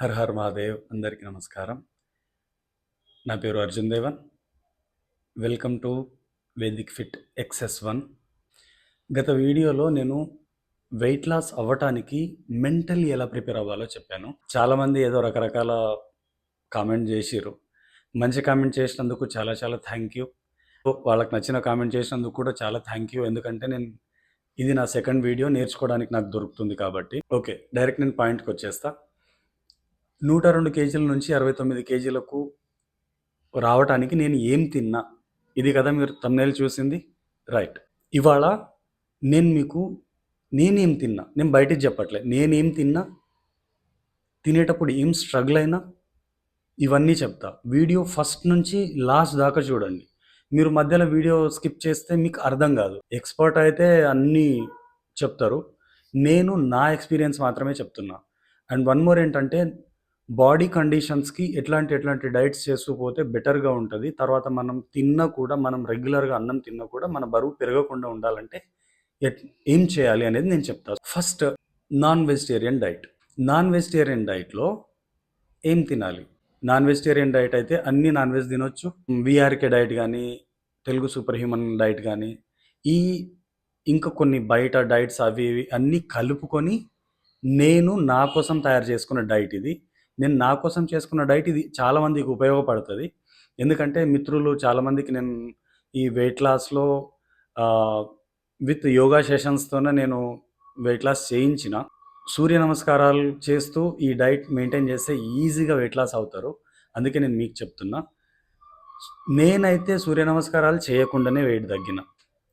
Her her Mahadev అందరికీ నమస్కారం. నా పేరు Arjun Devan. Welcome to Vedic fit XS one గత వీడియోలో నేను వెయిట్ లాస్ అవ్వటానికి మెంటల్లీ ఎలా ప్రిపేర్ అవ్వాలో చెప్పాను. చాలామంది ఏదో రకరకాల కామెంట్ చేసిరు మంచి కామెంట్ చేసినందుకు చాలా చాలా థ్యాంక్ యూ వాళ్ళకి నచ్చిన కామెంట్ చేసినందుకు కూడా చాలా థ్యాంక్ యూ ఎందుకంటే నేను ఇది నా సెకండ్ వీడియో నేర్చుకోవడానికి నాకు దొరుకుతుంది కాబట్టి. ఓకే డైరెక్ట్ నేను పాయింట్కి వచ్చేస్తా. నూట రెండు కేజీల నుంచి అరవై తొమ్మిది కేజీలకు రావటానికి నేను ఏం తిన్నా? ఇది కదా మీరు తమ్నేలు చూసింది? రైట్ ఇవాళ నేను మీకు నేనేం తిన్నా? నేను బయటికి చెప్పట్లే. నేనేం తిన్నా? తినేటప్పుడు ఏం స్ట్రగుల్ అయినా? ఇవన్నీ చెప్తా. వీడియో ఫస్ట్ నుంచి లాస్ట్ దాకా చూడండి. మీరు మధ్యలో వీడియో స్కిప్ చేస్తే మీకు అర్థం కాదు. ఎక్స్పర్ట్ అయితే అన్నీ చెప్తారు. నేను నా ఎక్స్పీరియన్స్ మాత్రమే చెప్తున్నా. అండ్ వన్ మోర్ ఏంటంటే బాడీ కండిషన్స్కి ఎట్లాంటి ఎట్లాంటి డైట్స్ చేస్తూ పోతే బెటర్గా ఉంటుంది. తర్వాత మనం తిన్నా కూడా మనం రెగ్యులర్గా అన్నం తిన్నా కూడా మన బరువు పెరగకుండా ఉండాలంటే ఎట్ ఏం చేయాలి అనేది నేను చెప్తాను first non vegetarian diet. Non vegetarian డైట్లో ఏం తినాలి? నాన్ వెజిటేరియన్ డైట్ అయితే అన్ని నాన్ వెజ్ తినొచ్చు. వీఆర్కే డైట్ కానీ తెలుగు సూపర్ హ్యూమన్ డైట్ కానీ ఈ ఇంకా కొన్ని బయట డైట్స్ అవి ఇవి అన్నీ కలుపుకొని నేను నా కోసం తయారు చేసుకున్న డైట్ ఇది. నేను నా కోసం చేసుకున్న డైట్ ఇది చాలామందికి ఉపయోగపడుతుంది. ఎందుకంటే మిత్రులు చాలామందికి నేను ఈ వెయిట్ లాస్లో విత్ యోగా సెషన్స్తోనే నేను వెయిట్ లాస్ చేయించిన. సూర్య నమస్కారాలు చేస్తూ ఈ డైట్ మెయింటైన్ చేస్తే ఈజీగా వెయిట్ లాస్ అవుతారు. అందుకే నేను మీకు చెప్తున్నా. నేనైతే సూర్య నమస్కారాలు చేయకుండానే వెయిట్ తగ్గిన.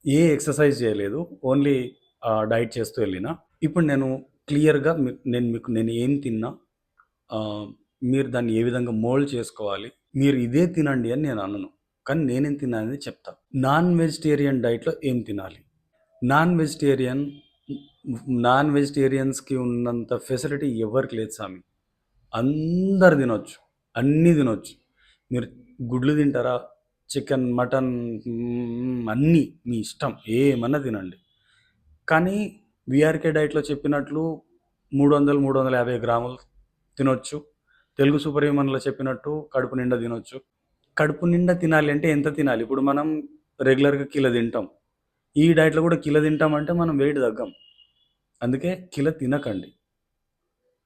ఏ ఎక్సర్సైజ్ చేయలేదు. ఓన్లీ డైట్ చేస్తూ వెళ్ళిన. ఇప్పుడు నేను క్లియర్గా నేను మీకు నేను ఏం తిన్నా మీరు దాన్ని ఏ విధంగా మోల్డ్ చేసుకోవాలి? మీరు ఇదే తినండి అని నేను అనను. కానీ నేనేం తినాలని చెప్తా. నాన్ వెజిటేరియన్ డైట్లో ఏం తినాలి? నాన్ వెజిటేరియన్ నాన్ వెజిటేరియన్స్కి ఉన్నంత ఫెసిలిటీ ఎవరికి లేదు స్వామి. అందరు తినొచ్చు. అన్నీ తినొచ్చు. మీరు గుడ్లు తింటారా? చికెన్ మటన్ అన్నీ మీ ఇష్టం. ఏమన్నా తినండి. కానీ విఆర్కే డైట్లో చెప్పినట్లు మూడు వందలు మూడు వందల యాభై గ్రాములు తినొచ్చు. తెలుగు సూపర్ హ్యూమన్లో చెప్పినట్టు కడుపు నిండా తినొచ్చు. కడుపు నిండా తినాలి అంటే ఎంత తినాలి? ఇప్పుడు మనం రెగ్యులర్గా కిలో తింటాం. ఈ డైట్లో కూడా కిలో తింటామంటే మనం వెయిట్ తగ్గాం. అందుకే కిలో తినకండి.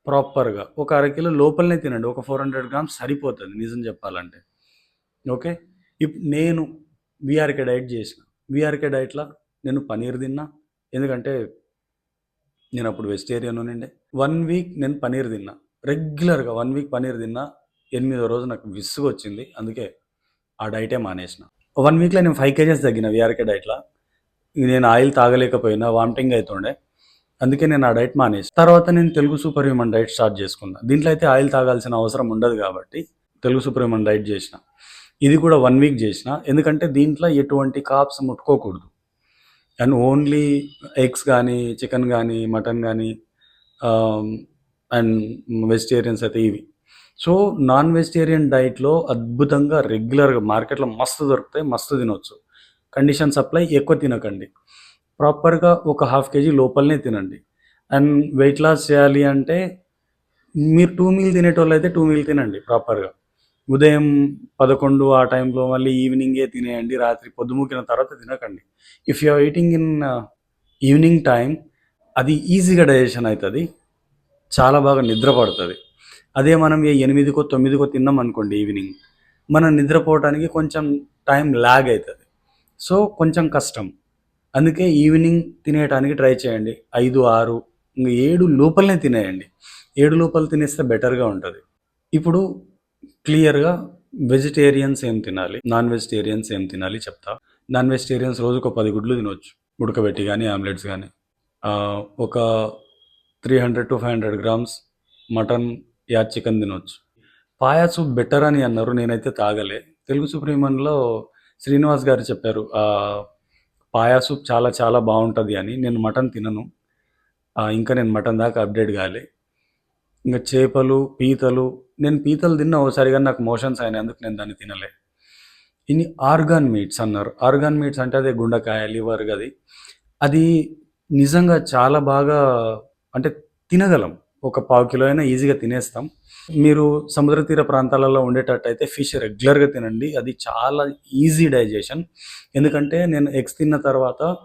ప్రాపర్గా ఒక అరకిలో లోపలనే తినండి. ఒక ఫోర్ హండ్రెడ్ గ్రామ్స్ సరిపోతుంది నిజం చెప్పాలంటే. ఓకే? ఇప్పుడు నేను విఆర్కే డైట్ చేసిన. విఆర్కే డైట్లో నేను పనీర్ తిన్నా. ఎందుకంటే నేను అప్పుడు వెజిటేరియన్ ఉండే. వన్ వీక్ నేను పనీర్ తిన్నా. రెగ్యులర్గా వన్ వీక్ పన్నీర్ తిన్నా ఎనిమిదో రోజు నాకు విసుగు వచ్చింది అందుకే ఆ డైటే మానేసిన. వన్ వీక్లో నేను ఫైవ్ కేజెస్ తగ్గిన విఆర్కే డైట్లో. నేను ఆయిల్ తాగలేకపోయినా వామిటింగ్ అవుతుండే అందుకే నేను ఆ డైట్ మానేసి తర్వాత నేను Telugu super human diet start చేసుకున్నా. దీంట్లో అయితే ఆయిల్ తాగాల్సిన అవసరం ఉండదు కాబట్టి తెలుగు సూపర్ హ్యూమన్ డైట్ చేసిన. ఇది కూడా వన్ వీక్ చేసిన. ఎందుకంటే దీంట్లో ఎటువంటి కాప్స్ ముట్టుకోకూడదు. అండ్ ఓన్లీ ఎగ్స్ కానీ చికెన్ కానీ మటన్ కానీ అండ్ వెజిటేరియన్స్ అయితే ఇవి. సో నాన్ వెజిటేరియన్ డైట్లో అద్భుతంగా రెగ్యులర్గా మార్కెట్లో మస్తు దొరుకుతాయి మస్తు తినొచ్చు. కండిషన్ సప్లై ఎక్కువ తినకండి. ప్రాపర్గా ఒక హాఫ్ కేజీ లోపలనే తినండి. అండ్ వెయిట్ లాస్ చేయాలి అంటే మీరు టూ మీల్ తినేటోళ్ళు అయితే టూ మీల్ తినండి ప్రాపర్గా ఉదయం పదకొండు ఆ టైంలో మళ్ళీ ఈవినింగే తినేయండి రాత్రి పొద్దుమూకిన తర్వాత తినకండి. If you are eating in evening time అది ఈజీగా డైజెషన్ అవుతుంది. చాలా బాగా నిద్ర పడుతుంది అదే మనం ఏ ఎనిమిదికో తొమ్మిదికో తిన్నాం అనుకోండి ఈవినింగ్ మనం నిద్రపోవడానికి కొంచెం టైం లాగ్ అవుతుంది సో కొంచెం కష్టం. అందుకే ఈవినింగ్ తినేయడానికి ట్రై చేయండి. ఐదు ఆరు ఇంకా ఏడు లోపలనే తినేయండి. ఏడు లోపల తినేస్తే బెటర్గా ఉంటుంది. ఇప్పుడు క్లియర్గా వెజిటేరియన్స్ ఏం తినాలి? నాన్ వెజిటేరియన్స్ ఏం తినాలి చెప్తా. నాన్ వెజిటేరియన్స్ రోజుకు ఒక పది గుడ్లు తినవచ్చు ఉడకబెట్టి కానీ ఆమ్లెట్స్ కానీ ఒక three hundred to five hundred grams mutton yeah chicken తినొచ్చు. పాయాసు బెటర్ అని అన్నారు నేనైతే తాగలే. తెలుగు సుప్రీమన్లో శ్రీనివాస్ గారు చెప్పారు పాయా సూప్ చాలా చాలా బాగుంటుంది అని. నేను మటన్ తినను. ఇంకా నేను మటన్ దాకా అప్డేట్ కాలే. ఇంకా చేపలు పీతలు నేను పీతలు తిన్నా ఒకసారిగా నాకు మోషన్స్ అయినాయి అందుకు నేను దాన్ని తినలే. ఇన్ని ఆర్గాన్ మీట్స్ అన్నారు. ఆర్గాన్ మీట్స్ అంటే అదే గుండెకాయ లివర్ అది అది నిజంగా చాలా బాగా అంటే తినగలం. ఒక పావు కిలో అయినా ఈజీగా తినేస్తాం. మీరు సముద్ర తీర ప్రాంతాలలో ఉండేటట్టయితే ఫిష్ రెగ్యులర్గా తినండి. అది చాలా ఈజీ డైజెషన్. ఎందుకంటే నేను ఎగ్స్ తిన్న తర్వాత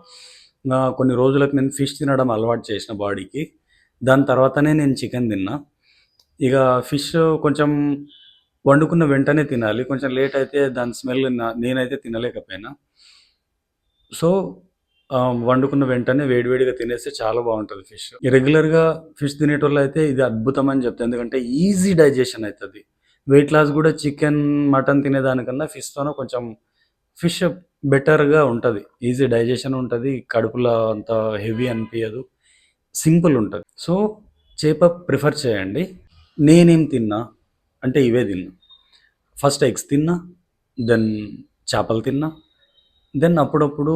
నా కొన్ని రోజులకు నేను ఫిష్ తినడం అలవాటు చేసిన బాడీకి. దాని తర్వాతనే నేను చికెన్ తిన్నా. ఇక ఫిష్ కొంచెం వండుకున్న వెంటనే తినాలి. కొంచెం లేట్ అయితే దాని స్మెల్ నేనైతే తినలేకపోయినా. సో వండుకున్న వెంటనే వేడివేడిగా తినేస్తే చాలా బాగుంటుంది ఫిష్. రెగ్యులర్గా ఫిష్ తినేటోళ్ళు అయితే ఇది అద్భుతం అని చెప్తాను ఎందుకంటే ఈజీ డైజెషన్ అవుతుంది వెయిట్ లాస్ కూడా చికెన్ మటన్ తినేదానికన్నా ఫిష్తోనే కొంచెం ఫిష్ బెటర్గా ఉంటుంది. ఈజీ డైజెషన్ ఉంటుంది. కడుపులో అంత హెవీ అనిపించదు సింపుల్ ఉంటుంది. సో చేప ప్రిఫర్ చేయండి. నేనేం తిన్నా అంటే ఇవే తిన్నా. ఫస్ట్ ఎగ్స్ తిన్నా దెన్ చేపలు తిన్నా దెన్ అప్పుడప్పుడు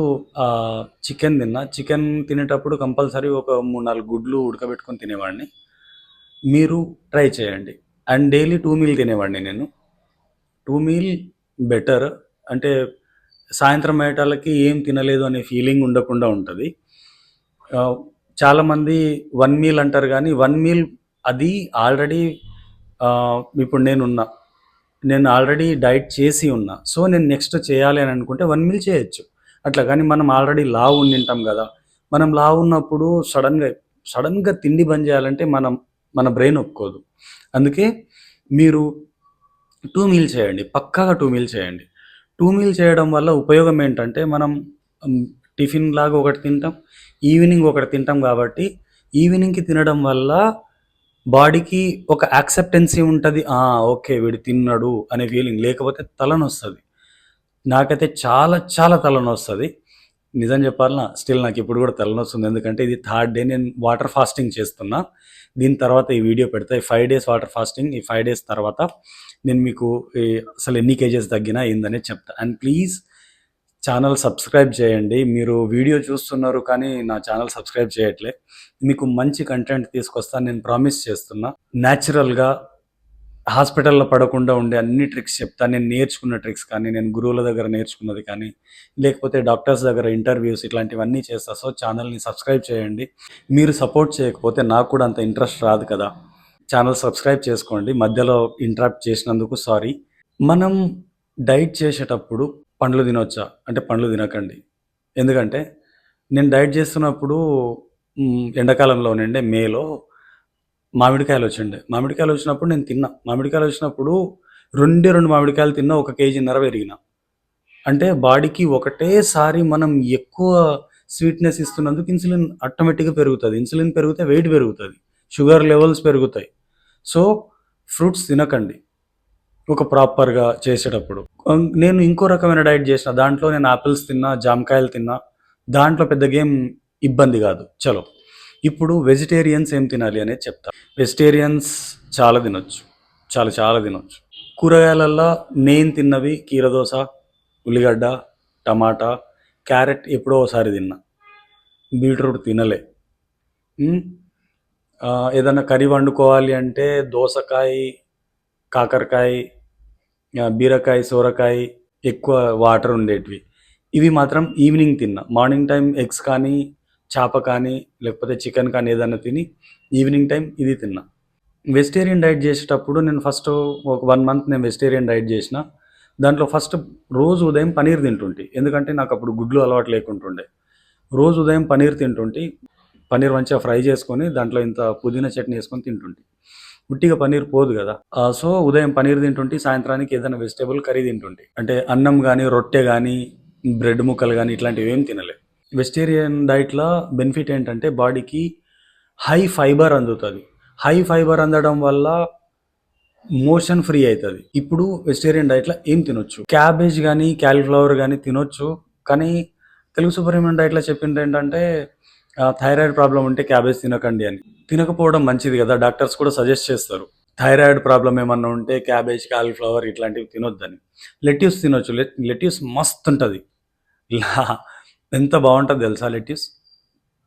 చికెన్ తిన్నా. చికెన్ తినేటప్పుడు కంపల్సరీ ఒక మూడు నాలుగు గుడ్లు ఉడకబెట్టుకొని తినేవాడిని. మీరు ట్రై చేయండి. అండ్ డైలీ టూ మీల్ తినేవాడిని నేను. టూ మీల్ బెటర్ అంటే సాయంత్రం అయ్యేటాలకి ఏం తినలేదు అనే ఫీలింగ్ ఉండకుండా ఉంటుంది. చాలామంది వన్ మీల్ అంటారు కానీ వన్ మీల్ అది ఆల్రెడీ ఇప్పుడు నేనున్నా. నేను ఆల్రెడీ డైట్ చేసి ఉన్నా. సో నేను నెక్స్ట్ చేయాలి అని అనుకుంటే వన్ మీల్ చేయొచ్చు. అట్లా కానీ మనం ఆల్రెడీ లావు ఉండింటాం కదా. మనం లావు ఉన్నప్పుడు సడన్గా సడన్గా తిండి బంద్ చేయాలంటే మనం మన బ్రెయిన్ ఒప్పుకోదు. అందుకే మీరు టూ మీల్ చేయండి. పక్కాగా టూ మీల్ చేయండి. టూ మీల్ చేయడం వల్ల ఉపయోగం ఏంటంటే మనం టిఫిన్ లాగా ఒకటి తింటాం ఈవినింగ్ ఒకటి తింటాం కాబట్టి ఈవినింగ్కి తినడం వల్ల బాడీకి ఒక యాక్సెప్టెన్సీ ఉంటుంది ఓకే వీడు తిన్నాడు అనే ఫీలింగ్. లేకపోతే తలనొస్తుంది. నాకైతే చాలా చాలా తలనొస్తుంది. నిజం చెప్పాలన్నా స్టిల్ నాకు ఇప్పుడు కూడా తలనొస్తుంది. ఎందుకంటే ఇది థర్డ్ డే నేను వాటర్ ఫాస్టింగ్ చేస్తున్నా. దీని తర్వాత ఈ వీడియో పెడతా. ఈ ఫైవ్ డేస్ వాటర్ ఫాస్టింగ్ ఈ ఫైవ్ డేస్ తర్వాత నేను మీకు అసలు ఎన్ని కేజెస్ తగ్గినా ఏందనేది చెప్తా. అండ్ ప్లీజ్ ఛానల్ సబ్స్క్రైబ్ చేయండి. మీరు వీడియో చూస్తున్నారు కానీ నా ఛానల్ సబ్స్క్రైబ్ చేయట్లే. మీకు మంచి కంటెంట్ తీసుకొస్తాను నేను ప్రామిస్ చేస్తున్నా. న్యాచురల్గా హాస్పిటల్లో పడకుండా ఉండే అన్ని ట్రిక్స్ చెప్తాను నేను నేర్చుకున్న ట్రిక్స్ కానీ నేను గురువుల దగ్గర నేర్చుకున్నది కానీ లేకపోతే డాక్టర్స్ దగ్గర ఇంటర్వ్యూస్ ఇట్లాంటివన్నీ చేస్తా. సో ఛానల్ని సబ్స్క్రైబ్ చేయండి. మీరు సపోర్ట్ చేయకపోతే నాకు కూడా అంత ఇంట్రెస్ట్ రాదు కదా. ఛానల్ సబ్స్క్రైబ్ చేసుకోండి. మధ్యలో ఇంటరాప్ట్ చేసినందుకు సారీ. మనం డైట్ చేసేటప్పుడు పండ్లు తినొచ్చా? అంటే పండ్లు తినకండి. ఎందుకంటే నేను డైట్ చేస్తున్నప్పుడు ఎండాకాలంలో ఉండే మేలో మామిడికాయలు వచ్చిండే. మామిడికాయలు వచ్చినప్పుడు నేను తిన్నా. మామిడికాయలు వచ్చినప్పుడు రెండే రెండు మామిడికాయలు తిన్నా ఒక కేజీన్నర పెరిగిన అంటే బాడీకి ఒకటేసారి మనం ఎక్కువ స్వీట్నెస్ ఇస్తున్నందుకు ఇన్సులిన్ ఆటోమేటిక్గా పెరుగుతుంది. ఇన్సులిన్ పెరిగితే వెయిట్ పెరుగుతుంది. షుగర్ లెవెల్స్ పెరుగుతాయి. సో ఫ్రూట్స్ తినకండి. ఒక ప్రాపర్గా చేసేటప్పుడు. నేను ఇంకో రకమైన డైట్ చేసిన. దాంట్లో నేను ఆపిల్స్ తిన్నా జామకాయలు తిన్నా. దాంట్లో పెద్ద గేమ్ ఇబ్బంది కాదు. చలో. ఇప్పుడు వెజిటేరియన్స్ ఏం తినాలి అనేది చెప్తా. వెజిటేరియన్స్ చాలా తినొచ్చు. చాలా చాలా తినొచ్చు. కూరగాయలల్లో నేను తిన్నవి కీరదోస ఉల్లిగడ్డ టమాటా క్యారెట్ ఎప్పుడో ఒకసారి తిన్నా. బీట్రూట్ తినలే. ఏదైనా కర్రీ వండుకోవాలి అంటే దోసకాయ కాకరకాయ బీరకాయ సోరకాయ ఎక్కువ వాటర్ ఉండేటివి. ఇవి మాత్రం ఈవినింగ్ తిన్నా. మార్నింగ్ టైం ఎగ్స్ కానీ చేప కానీ లేకపోతే చికెన్ కానీ ఏదైనా తిని ఈవినింగ్ టైం ఇది తిన్నా. వెజిటేరియన్ డైట్ చేసేటప్పుడు నేను ఫస్ట్ ఒక వన్ మంత్ నేను వెజిటేరియన్ డైట్ చేసిన దాంట్లో ఫస్ట్ రోజు ఉదయం పనీర్ తింటుంటే. ఎందుకంటే నాకు అప్పుడు గుడ్లు అలవాటు లేకుంటుండే. రోజు ఉదయం పనీర్ తింటుంటే. పనీర్ మంచిగా ఫ్రై చేసుకొని దాంట్లో ఇంత పుదీనా చట్నీ వేసుకొని తింటుంటే. ఉట్టిగా పన్నీర్ పోదు కదా. సో ఉదయం పన్నీర్ తింటుంటే సాయంత్రానికి ఏదైనా వెజిటేబుల్ కర్రీ తింటుంటే. అంటే అన్నం కానీ రొట్టె కానీ బ్రెడ్ ముక్కలు కానీ ఇట్లాంటివి ఏం తినలే. వెజిటేరియన్ డైట్లో బెనిఫిట్ ఏంటంటే బాడీకి హై ఫైబర్ అందుతుంది. హై ఫైబర్ అందడం వల్ల మోషన్ ఫ్రీ అవుతుంది ఇప్పుడు వెజిటేరియన్ డైట్లో ఏం తినొచ్చు? క్యాబేజ్ కానీ క్యాలీఫ్లవర్ కానీ తినొచ్చు. కానీ తెలుగు సుబ్రహ్మణ్యం డైట్లో చెప్పింది ఏంటంటే థైరాయిడ్ ప్రాబ్లం ఉంటే క్యాబేజ్ తినకండి అని. తినకపోవడం మంచిది కదా డాక్టర్స్ కూడా సజెస్ట్ చేస్తారు. థైరాయిడ్ ప్రాబ్లం ఏమన్నా ఉంటే క్యాబేజ్ కాలీఫ్లవర్ ఇట్లాంటివి తినొద్దని. లెట్యూస్ తినొచ్చు. లెట్యూస్ మస్త్ ఉంటుంది. ఎంత బాగుంటుంది తెలుసా లెట్యూస్?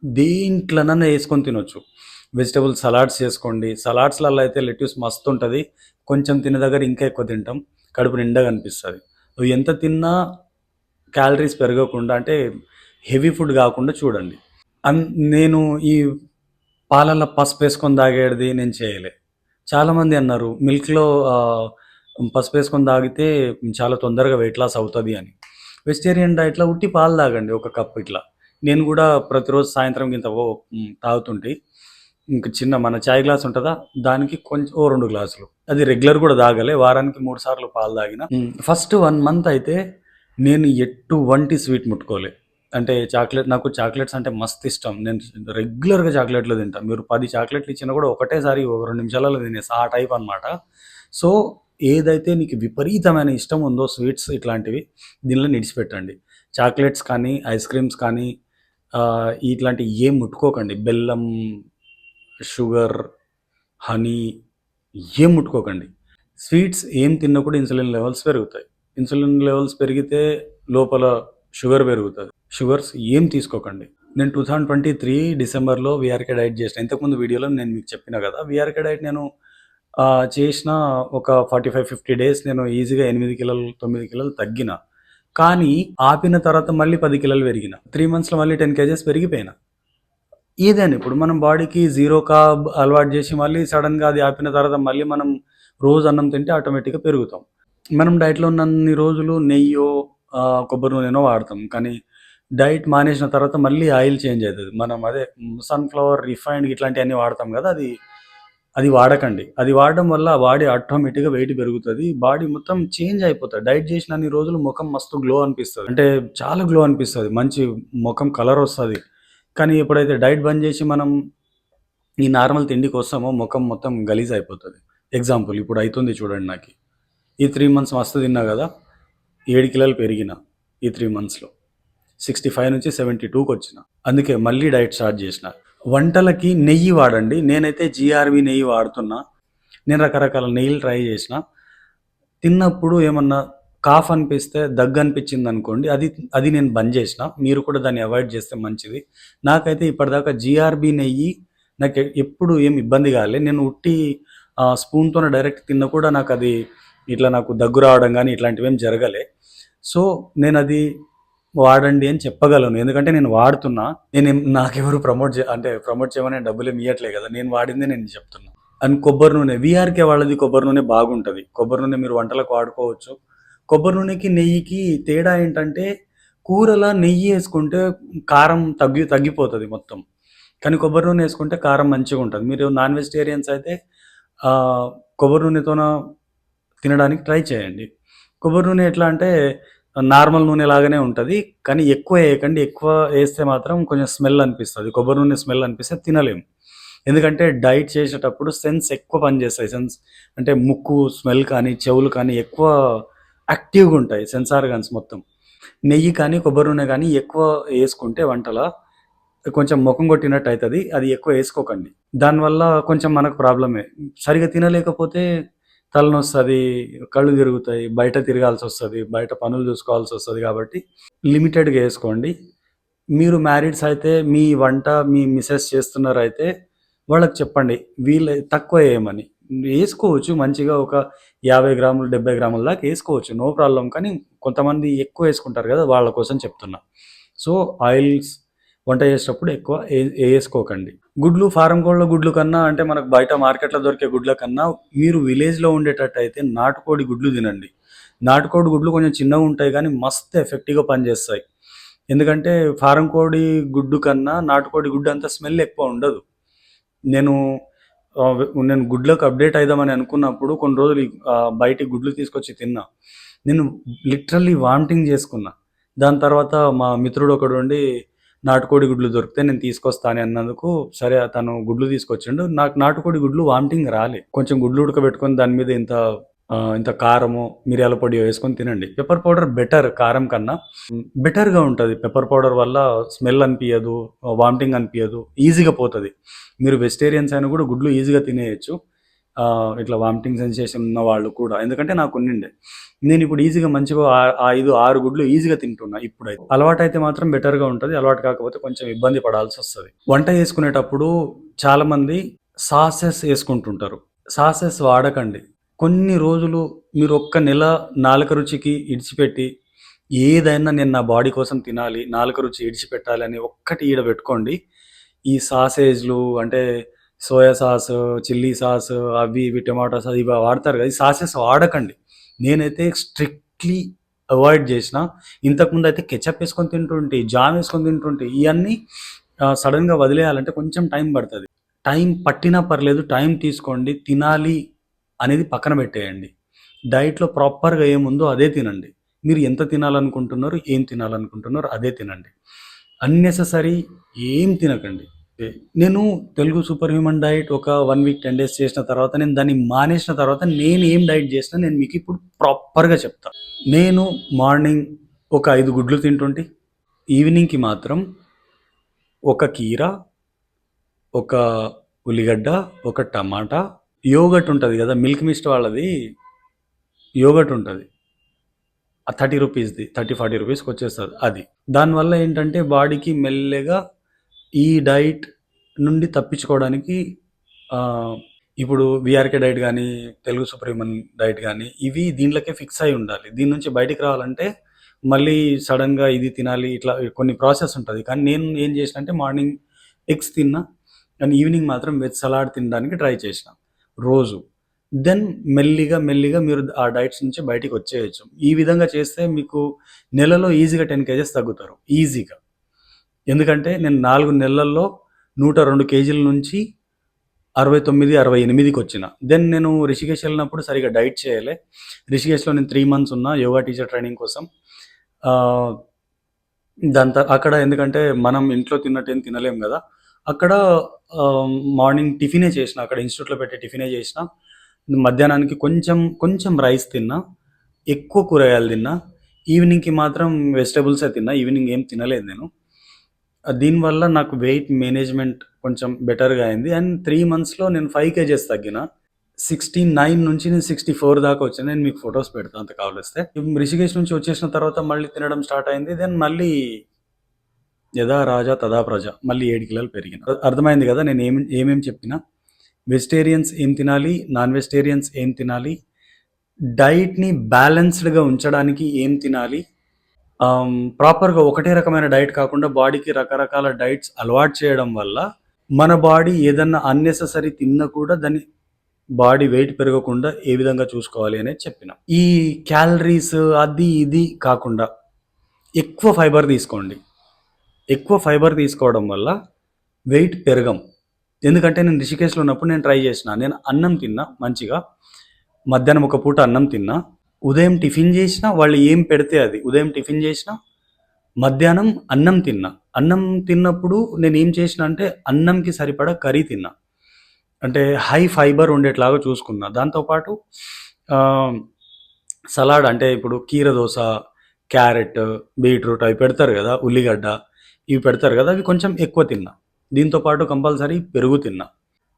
దీంట్లోనన్నా వేసుకొని తినొచ్చు. వెజిటబుల్ సలాడ్స్ చేసుకోండి సలాడ్స్లలో అయితే లెట్యూస్ మస్తు ఉంటుంది. కొంచెం తినే దగ్గర ఇంకా ఎక్కువ తింటాం. కడుపు నిండా కనిపిస్తుంది. ఎంత తిన్నా క్యాలరీస్ పెరగకుండా అంటే హెవీ ఫుడ్ కాకుండా చూడండి. అన్ నేను ఈ పాలల్లో పసుపు వేసుకొని తాగేది నేను చేయలే. చాలామంది అన్నారు మిల్క్లో పసుపు వేసుకొని తాగితే చాలా తొందరగా వెయిట్ లాస్ అవుతుంది అని. వెజిటేరియన్ డైట్లో ఉట్టి పాలు తాగండి ఒక కప్ ఇట్లా. నేను కూడా ప్రతిరోజు సాయంత్రం ఇంత తాగుతుంటే ఇంక చిన్న మన చాయ్ గ్లాస్ ఉంటుందా దానికి కొంచెం ఓ రెండు గ్లాసులు. అది రెగ్యులర్ కూడా తాగలే వారానికి మూడు సార్లు పాలు తాగిన. ఫస్ట్ వన్ మంత్ అయితే నేను ఎటువంటి స్వీట్ ముట్టుకోలే. అంటే చాక్లెట్ నాకు చాక్లెట్స్ అంటే మస్తు ఇష్టం. నేను రెగ్యులర్గా చాక్లెట్లు తింటాను మీరు పది చాక్లెట్లు ఇచ్చినా కూడా ఒకటేసారి ఒక రెండు నిమిషాలలో తినేసి ఆ టైప్ అనమాట సో ఏదైతే నీకు విపరీతమైన ఇష్టం ఉందో స్వీట్స్ ఇట్లాంటివి దీనిలో నిడిచిపెట్టండి. చాక్లెట్స్ కానీ ఐస్ క్రీమ్స్ కానీ ఇట్లాంటివి ఇట్లాంటి ఏం ముట్టుకోకండి. బెల్లం షుగర్ హనీ ఏం ముట్టుకోకండి. స్వీట్స్ ఏం తిన్నా కూడా ఇన్సులిన్ లెవెల్స్ పెరుగుతాయి. ఇన్సులిన్ లెవెల్స్ పెరిగితే లోపల షుగర్ పెరుగుతుంది. షుగర్స్ ఏం తీసుకోకండి. నేను టూ థౌజండ్ ట్వంటీ త్రీ డిసెంబర్లో విఆర్కే డైట్ చేసిన ఇంతకుముందు వీడియోలో నేను మీకు చెప్పిన కదా విఆర్కే డైట్ నేను చేసిన ఒక ఫార్టీ ఫైవ్ ఫిఫ్టీ డేస్ నేను ఈజీగా ఎనిమిది కిలోలు తొమ్మిది కిలోలు తగ్గిన. కానీ ఆపిన తర్వాత మళ్ళీ పది కిలోలు పెరిగిన. త్రీ మంత్స్లో మళ్ళీ టెన్ కేజెస్ పెరిగిపోయినా. ఏదైనా ఇప్పుడు మనం బాడీకి జీరో కార్బ్ అలవాటు చేసి మళ్ళీ సడన్గా అది ఆపిన తర్వాత మళ్ళీ మనం రోజు అన్నం తింటే ఆటోమేటిక్గా పెరుగుతాం. మనం డైట్లో ఉన్నన్ని రోజులు నెయ్యో కొబ్బరి నూనెనో వాడతాం. కానీ డైట్ మానేసిన తర్వాత మళ్ళీ ఆయిల్ చేంజ్ అవుతుంది. మనం అదే సన్ఫ్లవర్ రిఫైన్డ్ ఇట్లాంటివన్నీ వాడతాం కదా అది అది వాడకండి. అది వాడడం వల్ల బాడీ ఆటోమేటిక్గా వెయిట్ పెరుగుతుంది. బాడీ మొత్తం చేంజ్ అయిపోతుంది. డైట్ చేసిన అన్ని రోజులు ముఖం మస్తు గ్లో అనిపిస్తుంది. అంటే చాలా గ్లో అనిపిస్తుంది. మంచి ముఖం కలర్ వస్తుంది. కానీ ఎప్పుడైతే డైట్ బంద్ చేసి మనం ఈ నార్మల్ తిండికి వస్తామో ముఖం మొత్తం గలీజ్ అయిపోతుంది. ఎగ్జాంపుల్ ఇప్పుడు అవుతుంది చూడండి నాకు. ఈ త్రీ మంత్స్ మస్తు తిన్నా కదా ఏడు కిలోలు పెరిగిన ఈ త్రీ మంత్స్లో. సిక్స్టీ ఫైవ్ నుంచి సెవెంటీ టూకి వచ్చిన. అందుకే మళ్ళీ డైట్ స్టార్ట్ చేసిన. వంటలకి నెయ్యి వాడండి. నేనైతే జీఆర్వి నెయ్యి వాడుతున్నా. నేను రకరకాల నెయ్యిలు ట్రై చేసిన. తిన్నప్పుడు ఏమన్నా కాఫ్ అనిపిస్తే దగ్గు అనిపించింది అనుకోండి అది అది నేను బంద్ చేసిన. మీరు కూడా దాన్ని అవాయిడ్ చేస్తే మంచిది. నాకైతే ఇప్పటిదాకా జీఆర్బి నెయ్యి నాకు ఎప్పుడు ఏం ఇబ్బంది కాలే. నేను ఉట్టి స్పూన్తో డైరెక్ట్ తిన్న కూడా నాకు అది ఇట్లా నాకు దగ్గు రావడం కానీ ఇట్లాంటివి ఏం జరగలే. సో నేను అది వాడండి అని చెప్పగలను. ఎందుకంటే నేను వాడుతున్నా. నేను నాకెవరు ప్రమోట్ చే అంటే ప్రమోట్ చేయమని డబ్బులు ఇవ్వట్లే కదా. నేను వాడిందే నేను చెప్తున్నా. అండ్ కొబ్బరి నూనె విఆర్కే వాళ్ళది కొబ్బరి నూనె బాగుంటుంది. కొబ్బరి నూనె మీరు వంటలకు వాడుకోవచ్చు. కొబ్బరి నూనెకి నెయ్యికి తేడా ఏంటంటే కూరలా నెయ్యి వేసుకుంటే కారం తగ్గి తగ్గిపోతుంది మొత్తం. కానీ కొబ్బరి నూనె వేసుకుంటే కారం మంచిగా ఉంటుంది. మీరు నాన్ వెజిటేరియన్స్ అయితే కొబ్బరి నూనెతోన తినడానికి ట్రై చేయండి. కొబ్బరి నూనె ఎట్లా అంటే నార్మల్ నూనె లాగానే ఉంటుంది కానీ ఎక్కువ వేయకండి. ఎక్కువ వేస్తే మాత్రం కొంచెం స్మెల్ అనిపిస్తుంది. కొబ్బరి నూనె స్మెల్ అనిపిస్తే తినలేము. ఎందుకంటే డైట్ చేసేటప్పుడు సెన్స్ ఎక్కువ పనిచేస్తాయి. సెన్స్ అంటే ముక్కు స్మెల్ కానీ చెవులు కానీ ఎక్కువ యాక్టివ్గా ఉంటాయి సెన్సార్ గన్స్ మొత్తం. నెయ్యి కానీ కొబ్బరి నూనె కానీ ఎక్కువ వేసుకుంటే వంటల కొంచెం ముఖం కొట్టినట్టు అవుతుంది. అది ఎక్కువ వేసుకోకండి. దానివల్ల కొంచెం మనకు ప్రాబ్లమే. సరిగా తినలేకపోతే తలనొస్తుంది కళ్ళు తిరుగుతాయి బయట తిరగాల్సి వస్తుంది బయట పనులు చూసుకోవాల్సి వస్తుంది కాబట్టి లిమిటెడ్గా వేసుకోండి. మీరు మ్యారీడ్స్ అయితే మీ వంట మీ మిసెస్ చేస్తున్నారైతే వాళ్ళకి చెప్పండి. వీళ్ళు తక్కువ వేయమని వేసుకోవచ్చు మంచిగా ఒక యాభై గ్రాములు డెబ్బై గ్రాముల దాకా వేసుకోవచ్చు. నో ప్రాబ్లం కానీ కొంతమంది ఎక్కువ వేసుకుంటారు కదా వాళ్ళ కోసం చెప్తున్నా. సో ఆయిల్స్ వంట చేసేటప్పుడు ఎక్కువ వేసుకోకండి. గుడ్లు ఫారం కోళ్ళ గుడ్లు కన్నా అంటే మనకు బయట మార్కెట్లో దొరికే గుడ్ల కన్నా మీరు విలేజ్లో ఉండేటట్టు అయితే నాటుకోడి గుడ్లు తినండి. నాటుకోడి గుడ్లు కొంచెం చిన్నగా ఉంటాయి కానీ మస్తు ఎఫెక్టివ్గా పనిచేస్తాయి. ఎందుకంటే ఫారం కోడి గుడ్డు కన్నా నాటుకోడి గుడ్డు అంత స్మెల్ ఎక్కువ ఉండదు. నేను నేను గుడ్లకు అప్డేట్ అయిదామని అనుకున్నప్పుడు కొన్ని రోజులు బయటికి గుడ్లు తీసుకొచ్చి తిన్నా. నేను లిటరల్లీ వామిటింగ్ చేసుకున్నా. దాని తర్వాత మా మిత్రుడు ఒకడు ఉండి నాటుకోడి గుడ్లు దొరికితే నేను తీసుకొస్తాను అన్నందుకు సరే తను గుడ్లు తీసుకొచ్చిండు. నాకు నాటుకోడి గుడ్లు వామిటింగ్ రాలే. కొంచెం గుడ్లు ఉడకబెట్టుకొని దాని మీద ఇంత ఇంత కారము మిరియాల పొడి వేసుకొని తినండి. పెప్పర్ పౌడర్ బెటర్ కారం కన్నా. బెటర్గా ఉంటుంది. పెప్పర్ పౌడర్ వల్ల స్మెల్ అనిపించదు వామిటింగ్ అనిపించదు ఈజీగా పోతుంది. మీరు వెజిటేరియన్స్ అయినా కూడా గుడ్లు ఈజీగా తినేయచ్చు. ఇట్లా వామిటింగ్ సెన్సేషన్ ఉన్న వాళ్ళు కూడా. ఎందుకంటే నాకు ఉండిండే నేను ఇప్పుడు ఈజీగా మంచిగా ఐదు ఆరు గుడ్లు ఈజీగా తింటున్నా ఇప్పుడైతే. అలవాటు అయితే మాత్రం బెటర్గా ఉంటుంది. అలవాటు కాకపోతే కొంచెం ఇబ్బంది పడాల్సి వస్తుంది. వంట చేసుకునేటప్పుడు చాలామంది సాసెస్ వేసుకుంటుంటారు. సాసెస్ వాడకండి. కొన్ని రోజులు మీరు ఒక్క నెల నాలుక రుచికి ఇడిచిపెట్టి ఏదైనా నేను నా బాడీ కోసం తినాలి నాలుక రుచి ఇడిచిపెట్టాలి అని ఒక్కటి ఈడ పెట్టుకోండి ఈ సాసేజ్లు అంటే సోయా సాస్ చిల్లీ సాస్ అవి ఇవి టమాటో సాస్ ఇవి వాడతారు కదా. ఈ సాసెస్ వాడకండి. నేనైతే స్ట్రిక్ట్లీ అవాయిడ్ చేసిన. ఇంతకుముందు అయితే కెచప్ వేసుకొని తింటుంటే జామ్ వేసుకొని తింటుంటే ఇవన్నీ సడన్గా వదిలేయాలంటే కొంచెం టైం పడుతుంది. టైం పట్టినా పర్లేదు టైం తీసుకోండి తినాలి అనేది పక్కన పెట్టేయండి. డైట్లో ప్రాపర్గా ఏముందో అదే తినండి. మీరు ఎంత తినాలనుకుంటున్నారు ఏం తినాలనుకుంటున్నారు అదే తినండి. అన్నెసరీ ఏం తినకండి. నేను తెలుగు సూపర్ హ్యూమన్ డైట్ ఒక వన్ వీక్ టెన్ డేస్ చేసిన తర్వాత నేను దాన్ని మానేసిన తర్వాత నేను ఏం డైట్ చేసినా నేను మీకు ఇప్పుడు ప్రాపర్గా చెప్తా. నేను మార్నింగ్ ఒక ఐదు గుడ్లు తింటుంటే ఈవినింగ్కి మాత్రం ఒక కీర ఒక ఉల్లిగడ్డ ఒక టమాటా యోగట్ ఉంటుంది కదా మిల్క్ మిస్ట్ వాళ్ళది యోగట్ ఉంటుంది. థర్టీ రూపీస్ది థర్టీ ఫార్టీ రూపీస్కి వచ్చేస్తుంది అది. దానివల్ల ఏంటంటే బాడీకి మెల్లగా ఈ డైట్ నుండి తప్పించుకోవడానికి ఇప్పుడు విఆర్కే డైట్ కానీ తెలుగు సుప్రీమన్ డైట్ కానీ ఇవి దీంట్లోకే ఫిక్స్ అయి ఉండాలి. దీని నుంచి బయటికి రావాలంటే మళ్ళీ సడన్గా ఇది తినాలి ఇట్లా కొన్ని ప్రాసెస్ ఉంటుంది. కానీ నేను ఏం చేసిన అంటే మార్నింగ్ ఎగ్స్ తిన్నా కానీ ఈవినింగ్ మాత్రం వెజ్ సలాడ్ తినడానికి ట్రై చేసిన. రోజు. దెన్ మెల్లిగా మెల్లిగా మీరు ఆ డైట్స్ నుంచి బయటికి వచ్చేయచ్చు. ఈ విధంగా చేస్తే మీకు నెలలో ఈజీగా టెన్ కేజెస్ తగ్గుతారు. ఈజీగా. ఎందుకంటే నేను నాలుగు నెలల్లో నూట రెండు కేజీల నుంచి అరవై తొమ్మిది అరవై ఎనిమిదికి వచ్చిన. దెన్ నేను రిషికేష్ వెళ్ళినప్పుడు సరిగా డైట్ చేయలే. రిషికేష్లో నేను త్రీ మంత్స్ ఉన్నా యోగా టీచర్ ట్రైనింగ్ కోసం. దాని అక్కడ ఎందుకంటే మనం ఇంట్లో తిన్నట్టు ఏం తినలేం కదా. అక్కడ మార్నింగ్ టిఫినే చేసిన అక్కడ ఇన్స్టిట్యూట్లో పెట్టే టిఫినే చేసిన. మధ్యాహ్నానికి కొంచెం కొంచెం రైస్ తిన్నా ఎక్కువ కూరగాయలు తిన్నా. ఈవినింగ్కి మాత్రం వెజిటబుల్సే తిన్నా ఈవినింగ్ ఏం తినలేదు నేను. దీనివల్ల నాకు వెయిట్ మేనేజ్మెంట్ కొంచెం బెటర్గా అయింది. అండ్ త్రీ మంత్స్లో నేను ఫైవ్ కేజెస్ తగ్గిన. సిక్స్టీ నైన్ నుంచి నేను సిక్స్టీ ఫోర్ దాకా వచ్చాను. నేను మీకు ఫొటోస్ పెడతాను అంత కావలిస్తే. రిషికేష్ నుంచి వచ్చేసిన తర్వాత మళ్ళీ తినడం స్టార్ట్ అయింది. దెన్ మళ్ళీ యథా రాజా తదా ప్రజ మళ్ళీ ఏడు కిలోలు పెరిగిన. అర్థమైంది కదా నేను ఏం ఏమేమి చెప్పిన? వెజిటేరియన్స్ ఏం తినాలి? నాన్ వెజిటేరియన్స్ ఏం తినాలి? డైట్ని బ్యాలెన్స్డ్గా ఉంచడానికి ఏం తినాలి? Um, ప్రాపర్గా ఒకటే రకమైన డైట్ కాకుండా బాడీకి రకరకాల డైట్స్ అలవాటు చేయడం వల్ల మన బాడీ ఏదన్నా అన్నెసెసరీ తిన్నా కూడా దాన్ని బాడీ వెయిట్ పెరగకుండా ఏ విధంగా చూసుకోవాలి అనేది చెప్పిన. ఈ క్యాలరీస్ అది ఇది కాకుండా ఎక్కువ ఫైబర్ తీసుకోండి. ఎక్కువ ఫైబర్ తీసుకోవడం వల్ల వెయిట్ పెరగం. ఎందుకంటే నేను రిషికేశ్లో ఉన్నప్పుడు నేను ట్రై చేసిన. నేను అన్నం తిన్నా మంచిగా. మధ్యాహ్నం ఒక పూట అన్నం తిన్నా. ఉదయం టిఫిన్ చేసినా వాళ్ళు ఏం పెడితే అది. ఉదయం టిఫిన్ చేసినా మధ్యాహ్నం అన్నం తిన్నా. అన్నం తిన్నప్పుడు నేను ఏం చేసిన అంటే అన్నంకి సరిపడా కర్రీ తిన్నా. అంటే హై ఫైబర్ ఉండేట్లాగా చూసుకున్నా. దాంతోపాటు సలాడ్ అంటే ఇప్పుడు కీర దోశ క్యారెట్ బీట్రూట్ అవి పెడతారు కదా ఉల్లిగడ్డ ఇవి పెడతారు కదా అవి కొంచెం ఎక్కువ తిన్నా. దీంతో పాటు కంపల్సరీ పెరుగు తిన్నా.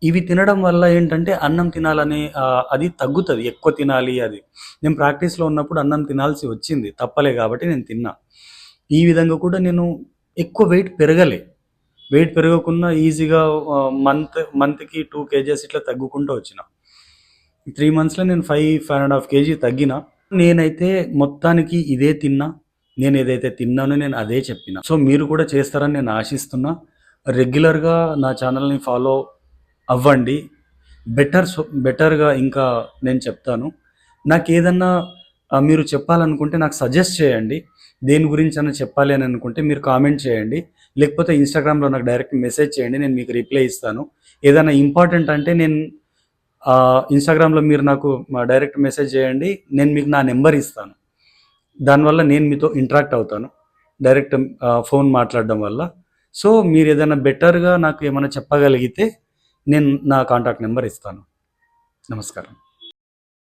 ఇవి తినడం వల్ల ఏంటంటే అన్నం తినాలని అది తగ్గుతుంది. ఎక్కువ తినాలి అది. నేను ప్రాక్టీస్లో ఉన్నప్పుడు అన్నం తినాల్సి వచ్చింది. తప్పలే కాబట్టి నేను తిన్నా. ఈ విధంగా కూడా నేను ఎక్కువ వెయిట్ పెరగలే. వెయిట్ పెరగకుండా ఈజీగా మంత్ మంత్కి టూ కేజెస్ ఇట్లా తగ్గుకుంటూ వచ్చిన. త్రీ మంత్స్లో నేను five five and half kg తగ్గిన. నేనైతే మొత్తానికి ఇదే తిన్నా. నేను ఏదైతే తిన్నానో నేను అదే చెప్పిన. సో మీరు కూడా చేస్తారని నేను ఆశిస్తున్నా. రెగ్యులర్గా నా ఛానల్ని ఫాలో అవ్వండి. బెటర్ బెటర్గా ఇంకా నేను చెప్తాను. నాకు ఏదన్నా మీరు చెప్పాలనుకుంటే నాకు సజెస్ట్ చేయండి. దేని గురించి అన్న చెప్పాలి అని అనుకుంటే మీరు కామెంట్ చేయండి. లేకపోతే ఇన్స్టాగ్రామ్లో నాకు డైరెక్ట్ మెసేజ్ చేయండి నేను మీకు రిప్లై ఇస్తాను. ఏదైనా ఇంపార్టెంట్ అంటే నేను ఇన్స్టాగ్రామ్లో మీరు నాకు డైరెక్ట్ మెసేజ్ చేయండి. నేను మీకు నా నెంబర్ ఇస్తాను. దానివల్ల నేను మీతో ఇంటరాక్ట్ అవుతాను. డైరెక్ట్ ఫోన్ మాట్లాడడం వల్ల. సో మీరు ఏదైనా బెటర్గా నాకు ఏమైనా చెప్పగలిగితే నేను నా కాంటాక్ట్ నెంబర్ ఇస్తాను. నమస్కారం.